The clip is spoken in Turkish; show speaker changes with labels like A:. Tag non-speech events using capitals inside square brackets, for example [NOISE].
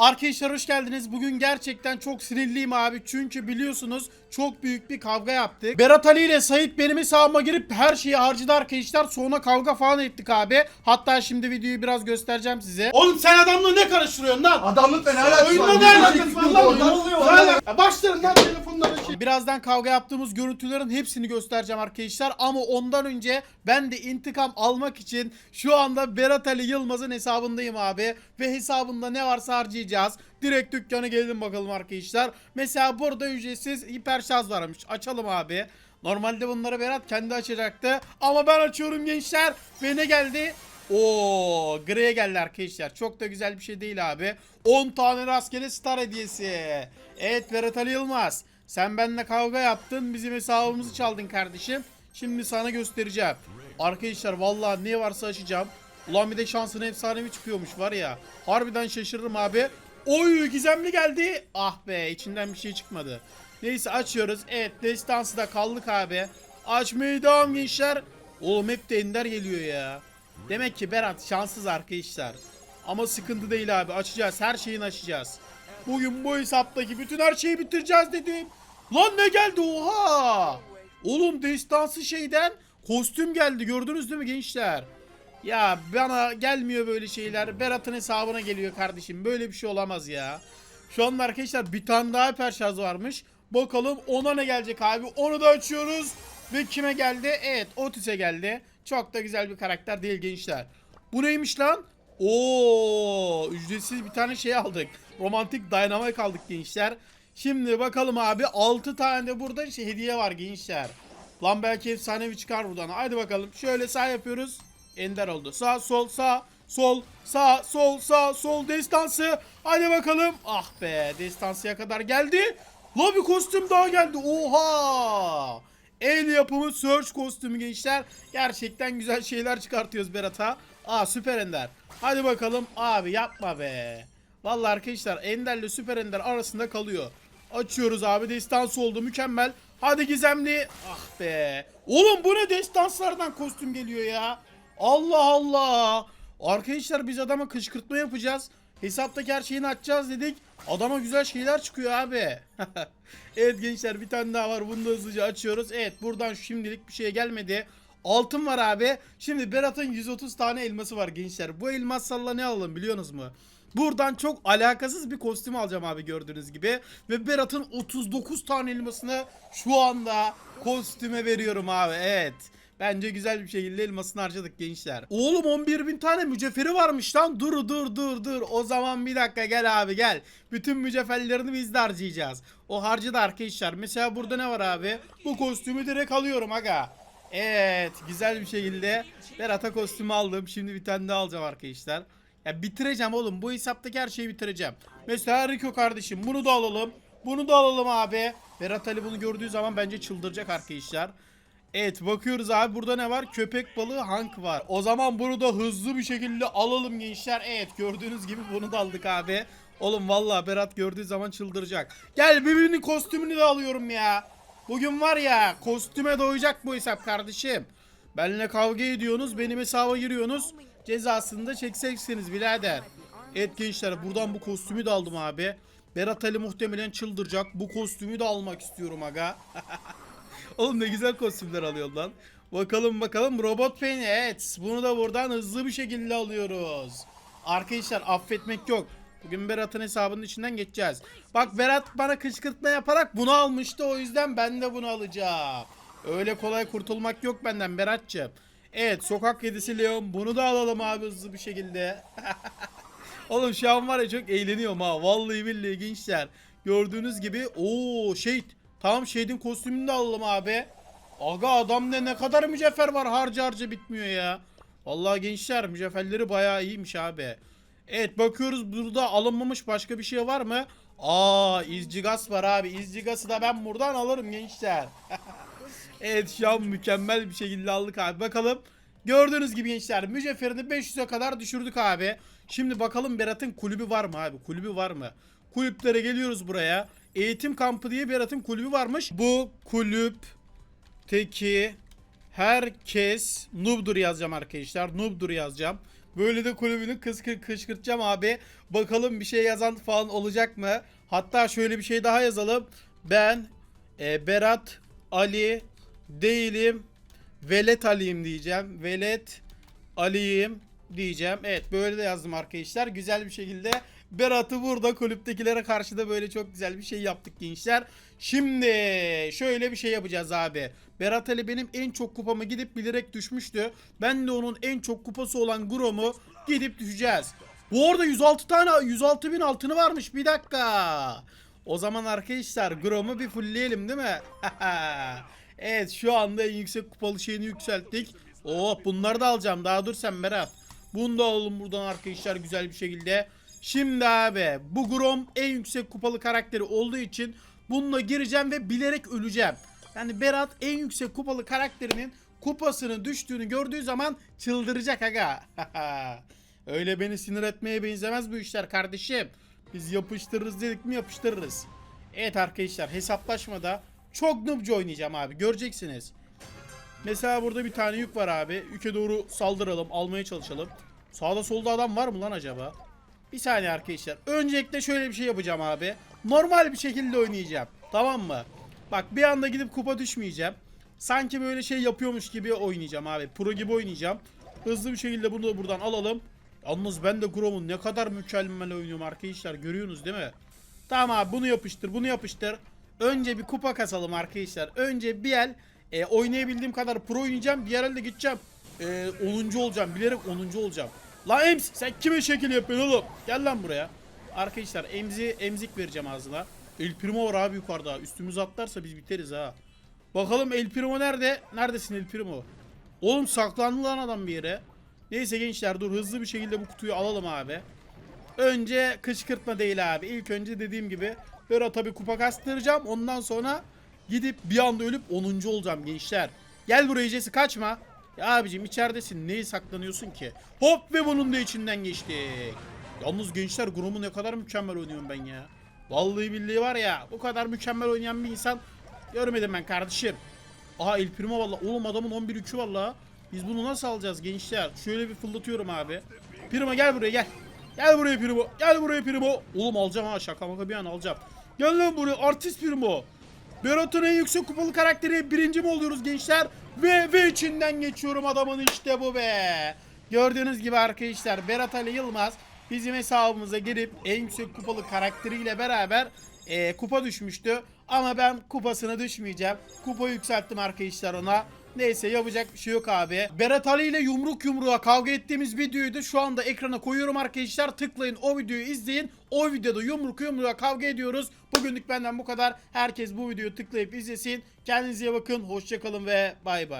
A: Arkadaşlar hoş geldiniz. Bugün gerçekten çok sinirliyim abi. Çünkü biliyorsunuz çok büyük bir kavga yaptık. Berat Ali ile Sait benim hesabıma girip her şeyi harcadı arkadaşlar. Sonra kavga falan ettik abi. Hatta şimdi videoyu biraz göstereceğim size. Oğlum sen adamla ne karıştırıyorsun lan?
B: Adamlık ve ne alakası
A: Oyunda
B: var?
A: ne alakası var lan?
B: Ne oluyor lan?
A: alakası- Başlarım lan telefonlara şey. Birazdan kavga yaptığımız görüntülerin hepsini göstereceğim arkadaşlar. Ama ondan önce ben de intikam almak için şu anda Berat Ali Yılmaz'ın hesabındayım abi. Ve hesabında ne varsa harcayacağız. Direkt dükkana gelelim bakalım arkadaşlar. Mesela burada ücretsiz hiper şarj varmış. Açalım abi. Normalde bunları Berat kendi açacaktı. Ama ben açıyorum gençler. Ve ne geldi? Oo, griye geldi arkadaşlar. Çok da güzel bir şey değil abi. 10 tane rastgele star hediyesi. Evet Berat Ali Yılmaz. Sen benimle kavga yaptın. Bizim hesabımızı çaldın kardeşim. Şimdi sana göstereceğim. Arkadaşlar vallahi ne varsa açacağım. Ulan bir de şansın efsanevi çıkıyormuş var ya. Harbiden şaşırırım abi. Oy gizemli geldi. Ah be içinden bir şey çıkmadı. Neyse açıyoruz. Evet destansı da kaldık abi. Açmaya devam gençler. Oğlum hep de ender geliyor ya. Demek ki Berat şanssız arkadaşlar. Ama sıkıntı değil abi. Açacağız. Her şeyini açacağız. Bugün bu hesaptaki bütün her şeyi bitireceğiz dedim. Lan ne geldi oha. Oğlum destansı şeyden kostüm geldi. Gördünüz değil mi gençler? Ya bana gelmiyor böyle şeyler. Berat'ın hesabına geliyor kardeşim. Böyle bir şey olamaz ya. Şu anda arkadaşlar bir tane daha hiper şarj varmış. Bakalım ona ne gelecek abi. Onu da açıyoruz. Ve kime geldi? Evet Otis'e geldi. Çok da güzel bir karakter değil gençler. Bu neymiş lan? Oo, ücretsiz bir tane şey aldık. Romantik Dynamite aldık gençler. Şimdi bakalım abi 6 tane de burada şey hediye var gençler. Lan belki efsanevi çıkar buradan. Haydi bakalım. Şöyle sağ yapıyoruz. Ender oldu. Sağ sol sağ sol sağ sol sağ sol destansı. Hadi bakalım. Ah be destansıya kadar geldi. La kostüm daha geldi. Oha. El yapımı Search kostümü gençler. Gerçekten güzel şeyler çıkartıyoruz Berat'a. Aa süper Ender. Hadi bakalım. Abi yapma be. Vallahi arkadaşlar Ender ile Süper Ender arasında kalıyor. Açıyoruz abi. Destansı oldu. Mükemmel. Hadi gizemli. Ah be. Oğlum bu ne destanslardan kostüm geliyor ya. Allah Allah. Arkadaşlar biz adama kışkırtma yapacağız. Hesaptaki her şeyini açacağız dedik. Adama güzel şeyler çıkıyor abi. [LAUGHS] evet gençler bir tane daha var. Bunu da hızlıca açıyoruz. Evet buradan şimdilik bir şey gelmedi. Altın var abi. Şimdi Berat'ın 130 tane elması var gençler. Bu elmaslarla ne alalım biliyorsunuz mu? Buradan çok alakasız bir kostüm alacağım abi gördüğünüz gibi. Ve Berat'ın 39 tane elmasını şu anda kostüme veriyorum abi. Evet. Bence güzel bir şekilde elmasını harcadık gençler. Oğlum 11 bin tane mücevheri varmış lan. Dur dur dur dur. O zaman bir dakika gel abi gel. Bütün mücevherlerini biz de harcayacağız. O harcadı arkadaşlar. Mesela burada ne var abi? Bu kostümü direkt alıyorum aga. Evet güzel bir şekilde Berat'a kostümü aldım. Şimdi bir tane daha alacağım arkadaşlar. Ya bitireceğim oğlum. Bu hesaptaki her şeyi bitireceğim. Mesela Rico kardeşim bunu da alalım. Bunu da alalım abi. Berat Ali bunu gördüğü zaman bence çıldıracak arkadaşlar. Evet bakıyoruz abi burada ne var? Köpek balığı Hank var. O zaman bunu da hızlı bir şekilde alalım gençler. Evet gördüğünüz gibi bunu da aldık abi. Oğlum vallahi Berat gördüğü zaman çıldıracak. Gel birbirinin kostümünü de alıyorum ya. Bugün var ya kostüme doyacak bu hesap kardeşim. Benimle kavga ediyorsunuz benim hesaba giriyorsunuz. Cezasını da çekeceksiniz birader. Evet gençler buradan bu kostümü de aldım abi. Berat Ali muhtemelen çıldıracak. Bu kostümü de almak istiyorum aga. [LAUGHS] Oğlum ne güzel kostümler alıyor lan. Bakalım bakalım robot peni evet. Bunu da buradan hızlı bir şekilde alıyoruz. Arkadaşlar affetmek yok. Bugün Berat'ın hesabının içinden geçeceğiz. Bak Berat bana kışkırtma yaparak bunu almıştı o yüzden ben de bunu alacağım. Öyle kolay kurtulmak yok benden Berat'cığım. Evet sokak kedisi Leon bunu da alalım abi hızlı bir şekilde. [LAUGHS] Oğlum şu an var ya çok eğleniyorum ha. Vallahi billahi gençler. Gördüğünüz gibi ooo şey tamam şeydin kostümünü de alalım abi. Aga adamda ne kadar mücevher var harca harca bitmiyor ya. Vallahi gençler mücevherleri bayağı iyiymiş abi. Evet bakıyoruz burada alınmamış başka bir şey var mı? Aa izcigas var abi. İzcigası da ben buradan alırım gençler. [LAUGHS] evet şu an mükemmel bir şekilde aldık abi. Bakalım. Gördüğünüz gibi gençler mücevherini 500'e kadar düşürdük abi. Şimdi bakalım Berat'ın kulübü var mı abi? Kulübü var mı? Kulüplere geliyoruz buraya. Eğitim kampı diye Berat'ın kulübü varmış. Bu kulüp teki herkes noob'dur yazacağım arkadaşlar. Noob'dur yazacağım. Böyle de kulübünü kız kışkırtacağım abi. Bakalım bir şey yazan falan olacak mı? Hatta şöyle bir şey daha yazalım. Ben e, Berat Ali değilim. Velet Ali'yim diyeceğim. Velet Ali'yim diyeceğim. Evet böyle de yazdım arkadaşlar. Güzel bir şekilde Berat'ı burada kulüptekilere karşı da böyle çok güzel bir şey yaptık gençler. Şimdi şöyle bir şey yapacağız abi. Berat Ali benim en çok kupamı gidip bilerek düşmüştü. Ben de onun en çok kupası olan Grom'u gidip düşeceğiz. Bu arada 106 tane 106 bin altını varmış bir dakika. O zaman arkadaşlar Grom'u bir fullleyelim değil mi? [LAUGHS] evet şu anda en yüksek kupalı şeyini yükselttik. Oh bunları da alacağım daha dur sen Berat. Bunu da alalım buradan arkadaşlar güzel bir şekilde. Şimdi abi bu Grom en yüksek kupalı karakteri olduğu için bununla gireceğim ve bilerek öleceğim. Yani Berat en yüksek kupalı karakterinin kupasının düştüğünü gördüğü zaman çıldıracak aga. [LAUGHS] Öyle beni sinir etmeye benzemez bu işler kardeşim. Biz yapıştırırız dedik mi yapıştırırız. Evet arkadaşlar hesaplaşmada çok noobca oynayacağım abi göreceksiniz. Mesela burada bir tane yük var abi. Yüke doğru saldıralım, almaya çalışalım. Sağda solda adam var mı lan acaba? Bir saniye arkadaşlar. Öncelikle şöyle bir şey yapacağım abi. Normal bir şekilde oynayacağım. Tamam mı? Bak bir anda gidip kupa düşmeyeceğim. Sanki böyle şey yapıyormuş gibi oynayacağım abi. Pro gibi oynayacağım. Hızlı bir şekilde bunu da buradan alalım. Yalnız ben de Grom'un ne kadar mükemmel oynuyorum arkadaşlar. Görüyorsunuz değil mi? Tamam abi bunu yapıştır bunu yapıştır. Önce bir kupa kasalım arkadaşlar. Önce bir el e, oynayabildiğim kadar pro oynayacağım. Bir elde gideceğim. E, 10. olacağım. Bilerek 10. olacağım. La Ems sen kime şekil yapıyorsun oğlum? Gel lan buraya. Arkadaşlar emzi emzik vereceğim ağzına. El Primo var abi yukarıda. Üstümüz atlarsa biz biteriz ha. Bakalım El Primo nerede? Neredesin El Primo? Oğlum saklandı lan adam bir yere. Neyse gençler dur hızlı bir şekilde bu kutuyu alalım abi. Önce kışkırtma değil abi. İlk önce dediğim gibi böyle tabi kupa kastıracağım. Ondan sonra gidip bir anda ölüp 10. olacağım gençler. Gel buraya Jesse kaçma. Ya abicim içeridesin. Neyi saklanıyorsun ki? Hop ve bunun da içinden geçtik. Yalnız gençler Grom'u ne kadar mükemmel oynuyorum ben ya. Vallahi billahi var ya bu kadar mükemmel oynayan bir insan görmedim ben kardeşim. Aha El Primo valla. Oğlum adamın 11 3'ü valla. Biz bunu nasıl alacağız gençler? Şöyle bir fırlatıyorum abi. Primo gel buraya gel. Gel buraya Primo. Gel buraya Primo. Oğlum alacağım ha şaka maka bir an alacağım. Gel lan buraya artist Primo. Berat'ın en yüksek kupalı karakteri birinci mi oluyoruz gençler? Ve ve içinden geçiyorum adamın işte bu be. Gördüğünüz gibi arkadaşlar Berat Ali Yılmaz bizim hesabımıza girip en yüksek kupalı karakteriyle beraber e, kupa düşmüştü. Ama ben kupasını düşmeyeceğim. Kupa yükselttim arkadaşlar ona. Neyse yapacak bir şey yok abi. Berat Ali ile yumruk yumruğa kavga ettiğimiz videoyu da şu anda ekrana koyuyorum arkadaşlar. Tıklayın o videoyu izleyin. O videoda yumruk yumruğa kavga ediyoruz. Bugünlük benden bu kadar. Herkes bu videoyu tıklayıp izlesin. Kendinize bakın. Hoşçakalın ve bay bay.